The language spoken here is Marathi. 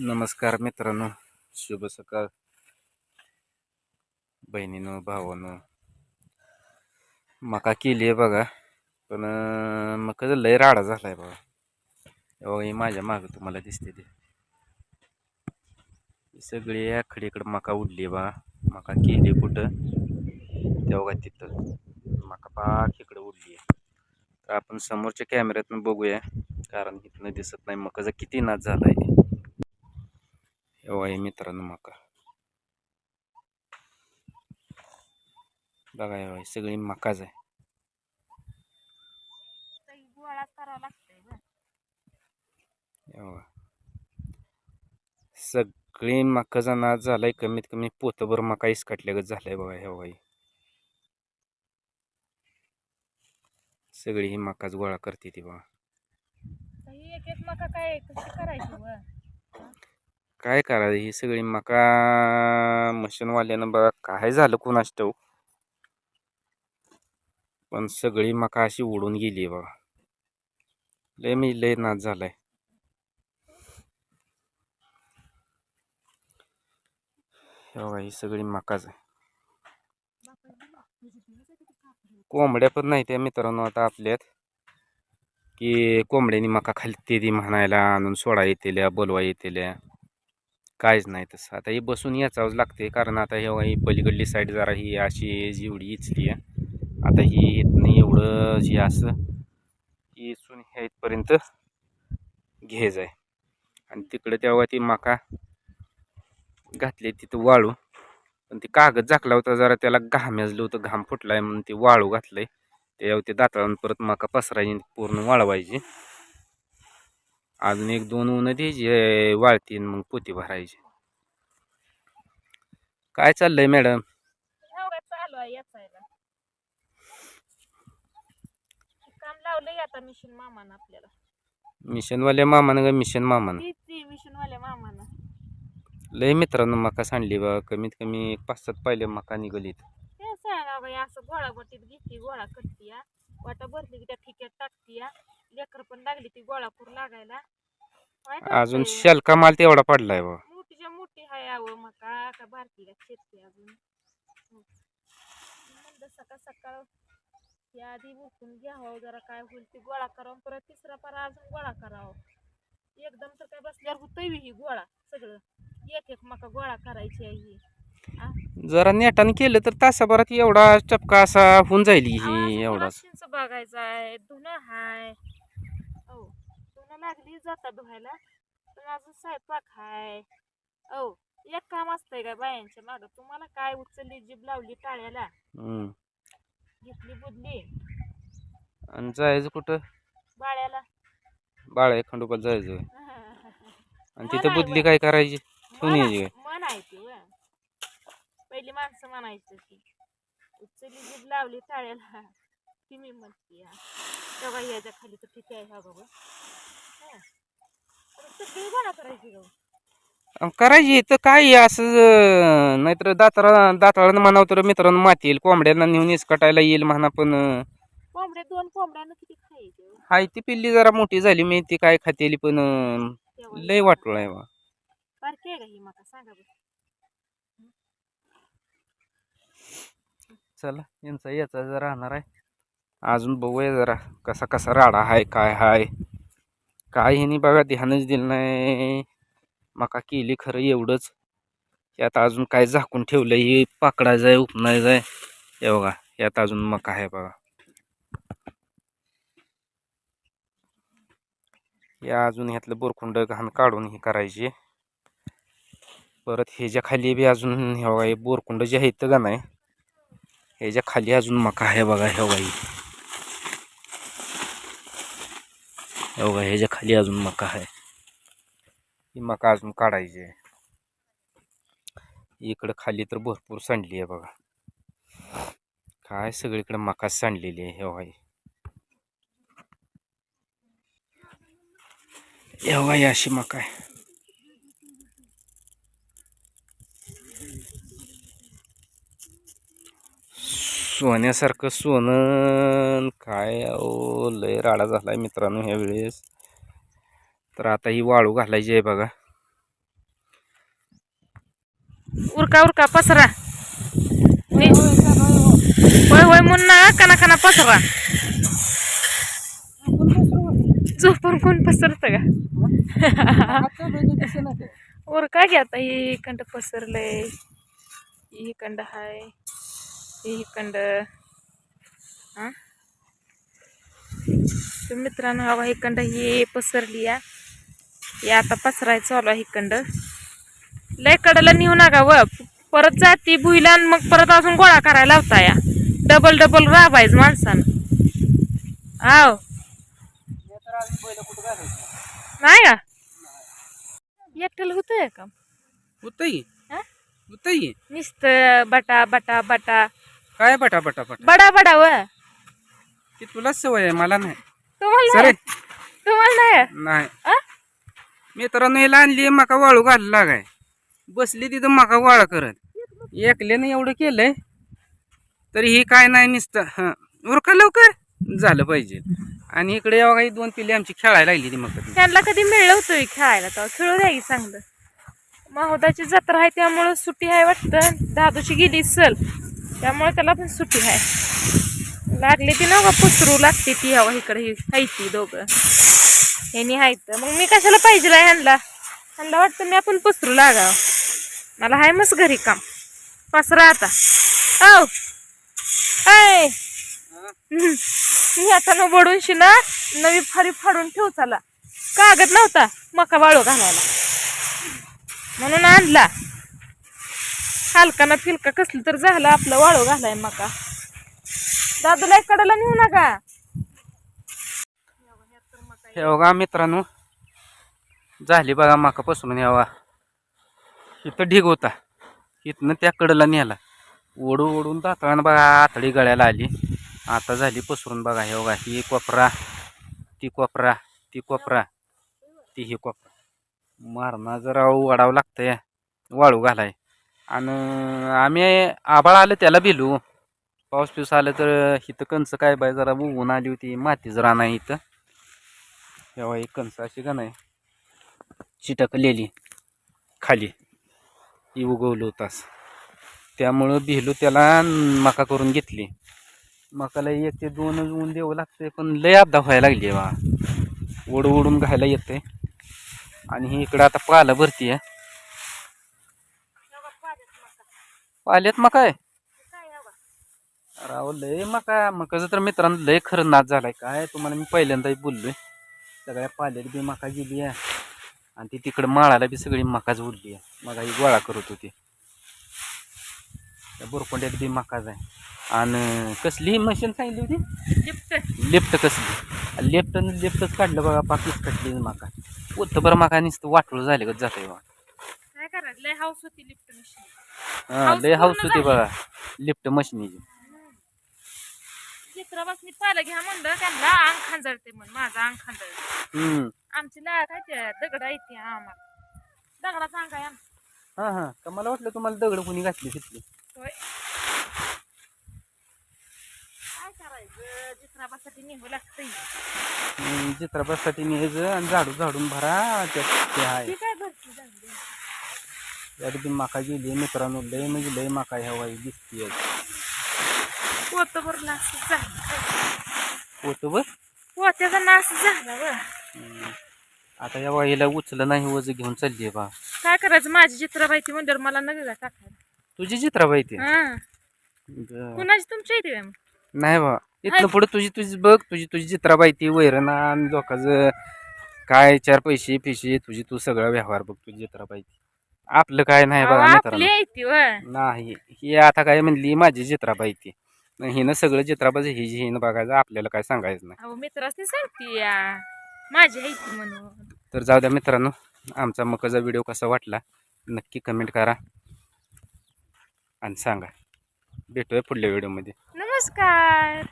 नमस्कार मित्रांनो. शुभ सकाळ. बहिणीनो भावानं. मका केली आहे बघा. पण मका लय राडा झालाय बघा. तेव्हा ही माझ्या मागं तुम्हाला दिसते ते. ही सगळी आखडीकडं मका उडली आहे बघा मका केली कुठं? तेव्हा तिथं. मका पाक इकडं उडली आहे. तर आपण समोरच्या कॅमेऱ्यातून बघूया. कारण इथनं दिसत नाही. मकाचा किती नाच झाला आहे एव्हा हे मित्रांनो मका बघा ही सगळी मकाच आहे सगळी मकाचा नाच झालाय कमीत कमी पोतभर मका इसकटल्यागत झालाय बघा ही सगळी ही मकाच गोळा करते ती बघा एक एक मका काय करायची काय करायचं? ही सगळी मका मशीनवाल्यानं बघा काय झालं कुणास ठेव पण सगळी मका अशी उडून गेली बघा. लय मी लय नाच झालाय. बघा ही सगळी मकाच आहे. कोंबड्या पण नाही त्या मित्रांनो आता आपल्यात. की कोंबड्यानी मका खालते ती म्हणायला आणून सोडा येतेल्या बोलवा येतेल्या. काहीच नाही तसं. आता हे बसून याचावंच लागते कारण आता हे ही पलीकडली साईड जरा ही अशी जेवढी इचली आहे. आता ही येत नाही एवढं जे असं. ही इचून ह्या इथपर्यंत घ्यायचं आहे आणि तिकडं तेव्हा ती माका घातली तिथं वाळू. पण ते कागद झाकला होता जरा त्याला घाम याजलं होतं घाम फुटलाय म्हणून ते वाळू घातलंय. त्याच्यावर ते दाताळून परत माका पसरायची पूर्ण वाळवायची. अजून एक दोन ऊन द्यायची वाळतीन मग पोती भरायची. काय चाललंय मॅडम? मिशन मामानं आपल्याला. मिशनवाल्या मामानं का मिशन मामानं? लय मित्रांनो मका सांडली बा कमीत कमी एक पाच सात पाहिले मका निघालीत. असं गोळा बटीत घेते गोळा करते वाटा भरली की त्या ठिक्यात टाकते या लेकर पण लागली ती गोळा करून लागायला काय अजून करते? शलका माल तेवढा पडलाय बा मोठीच्या मोठी हाय आवं मका का का शेतते अजून हं. म्हणलं सकाळ सकाळ या आधी उठून घ्यावं जरा काय होईल ते गोळा करावं परत तिसरा पारा अजून गोळा करावं एकदम तर काय बसल्यावर होतंय बी ही गोळा सगळं एक एक मका गोळा करायची आहे ही? जरा नेटानं केलं तर तासाभरात एवढा चपका असा होऊन जाईल ही मशीनचं बघायचं आहे. धुणं हाय. हो धुणं लागली जाता धुवायला. पण अजून स्वयंपाक हाय. हो एक काम असतंय का बायांच्या मागं? तुम्हाला काय उचलली जीभ लावली टाळ्याला. घेतली बुदली. आणि जायचं कुठं? बाळ्याला. बाळा खंडोबात जायचं. आणि तिथं बुदली. काय करायची? ठेवून यायची पहिली माणसं म्हणायची ती उचलली जीभ लावली टाळ्याला. ती मी म्हणते हा तेव्हा याच्या खाली तर किती आहे हा सगळी गोळा करायची तर काय असं नाहीतर दातारा दाताळानं म्हणावं तर मित्रांनो माती येईल कोंबड्यांना नेऊन इसकटायला येईल म्हणा पण कोंबड्या दोन कोंबड्यानं किती खायचे? हाय ती पिल्ली जरा मोठी झाली मी ती काय खातेली पण लय वाटलं आहे बा. बारकी आहे का ही मका सांगा बरं. चला यांचा याचा जरा राहणार आहे. अजून बघूया जरा कसा कसा राडा आहे काय हाय. काय ह्यानी बघा ध्यानच दिलं नाही. मका केली खरं एवढंच. यात अजून काय झाकून ठेवलं हे पाकडायचं आहे उपनायचं आहे. हे बघा यात अजून मका आहे बघा. या अजून ह्यातलं बोरखुंड घाण काढून हे करायची. परत ह्याच्या खाली बी अजून हे बघा हे बोरकुंड जे आहेत का नाही ह्याच्या खाली अजून मका आहे बघा हे बघा हे बघा ह्याच्या खाली अजून मका आहे. ही मका अजून काढायची आहे. इकडं खाली तर भरपूर सांडली आहे बघा. काय सगळीकडे मका सांडलेली आहे हे बघा हे बघा अशी मका आहे. सोन्यासारखं सोनं. काय अहो लय राडा आहे मित्रांनो ह्या वेळेस. तर आता ही वाळू घालायची आहे बघा. उरका उरका पसरा. होय होय मुन्ना कना कना पसरा. झोपून कोण पसरत का? उरका घ्या आता ही कंड पसरलंय. ही कंड हाय. ही कंड हा? तर मित्रांनो हवा ही कंड ही पसरली या. ही आता पसराय चालू आहे कंड लय कडला नेऊ नका व. परत जाती भुईला मग परत अजून गोळा करायला लावता या. डबल डबल राबायचं माणसानं. आव नाही का? एकट्याला होतंय का? होतंय. हा? होतंय. नुसतं बटा बटा बटा. काय बटा बटा बटा बडा बडा व. ती तुलाच सवय आहे मला नाही. तुम्हाला सरे नाही? तुम्हाला नाही? नाही. आ? मित्रांनो आणली मका वाळू घालला लागाय. बसली तिथं मका वाळा करत. एकल्यानं एवढं केलंय तरी ही काय नाही नुसतं हं. उरका लवकर. झालं पाहिजे. आणि इकडे काही दोन पिल्ली आमची खेळायला लागली ती मका त्यांना कधी मिळलं होतं खेळायला तेव्हा खेळू द्या की चांगलं. महोदाची जत्रा आहे त्यामुळं सुट्टी आहे वाटतं. दादूची गेली सल त्यामुळे त्याला पण सुट्टी आहे. लागली ती ना पुसरू लागते ती हवा इकडे. ही खायची दोघं. ह्यानी हायत मग मी कशाला पाहिजे ह्यांना? ह्यांना वाटतं मी आपण पसरू लागावं. मला हाय मस्त घरी काम. पसरा आता. औ. ऐ. मी आता न बडून शिना नवी फारी फाडून ठेव चाला. कागद नव्हता. मका वाळू घालायला. म्हणून आणला. हलकाना फिलका कसलं तर झालं आपलं वाळू घालाय मका. दादूला एक कडाला नेऊ नका. हे बघा मित्रांनो झाली बघा माका पसरून यावा. इथं ढीग होता. इथनं त्या कडला नेला. ओढू ओढून दातळानं बघा आतडी गळ्याला आली. आता झाली पसरून बघा. हे बघा ही कोपरा ती कोपरा ती कोपरा ती ही कोपरा. मारणा जरा वाढावं लागतंय. वाळू घालाय. आणि आम्ही आबाळ आलं त्याला भिलू पाऊस पिऊस आलं तर इथं कणसं काय बाय जरा ऊन आली होती मातीच जरा नाही इथं. तेव्हा एक कणसं अशी का नाही चिटकलेली खाली. ती उगवलं होतास त्यामुळं भिलू त्याला मका करून घेतली. मकाला एक ते दोनच ऊन द्यावं लागते पण लय अपदा व्हायला लागली बा. ओढ ओढून घायला येते आणि ही इकडं आता पाला भरती आहे पाल्यात मका आहे राव लय मका मकाचं तर मित्रांनो लय खरं नाच झालाय. काय तुम्हाला मी पहिल्यांदाही बोललोय. सगळ्या पाल्यात बी मका गेली आहे. आणि ती तिकडं माळाला बी सगळी मकाच उरली आहे. मग ही गोळा करत होती. त्या बोरकोंड्यात बी मकाच आहे. आणि कसली मशीन सांगितली होती? लिफ्ट लिफ्ट कसली? लिफ्ट लिफ्टच काढलं बघा पाकीच कटली मका. उत बरं मका नुसतं वाटोळ झाले का जात बा काय करायचं? लय हाऊस होती लिफ्ट मशीन. हा लय हाऊस होती. बघा लिफ्ट मशिनीची. चित्राबासनी पाहिलं घ्या म्हणलं त्यांना अंग खांजळते म्हण माझं अंग खांजळते हम्म. आमची ला काय ते दगड आहे ती आम्हाला. दगडाचा अंग आहे आमचा. हा हा. का मला वाटलं तुम्हाला दगड कोणी घातली तिथली. होय. काय करायचं? चित्राबासाठी निघू लागतंय. चित्रपटासाठी न्यायचं आणि झाडू झाडून भरा त्यात ते आहे. ती काय भरती त्यात बी माका गेली मित्रांनो लय म्हणजे लय माका ह्या वाई दिसते पोत भर नास झालं. पोतभर? पोत्याचा नास झाला हम्म. आता या वाईला उचलं नाही वज घेऊन चालली बा. काय करायचं माझी चित्राबाई म्हणल्यावर मला नका का टाकायला? तुझी चित्राबाई ते? हा. कुणाची? तुमच्या इथे? नाही बा. इथनं. पुढे तुझी तुझी बघ तुझी तुझी चित्राबाई ती वैरण आणि लोकांचं काय चार पैसे पिशे तुझी तू सगळा व्यवहार बघ तुझी चित्राबाई ती. आपलं काय नाही अहो, बघा आपली मित्रांनो आहे ती व नाही ही आता काय म्हणली माझी चित्राबाई ती. हिनं सगळं चित्राबाई ही जी हिनं बघायचं आपल्याला काय सांगायचं नाही. अहो मित्रासनी सांगते या. माझी आहे ती म्हणून. तर जाऊ द्या मित्रांनो आमचा मकाचा व्हिडिओ कसा वाटला नक्की कमेंट करा आणि सांगा. भेटूया पुढल्या व्हिडिओमध्ये नमस्कार.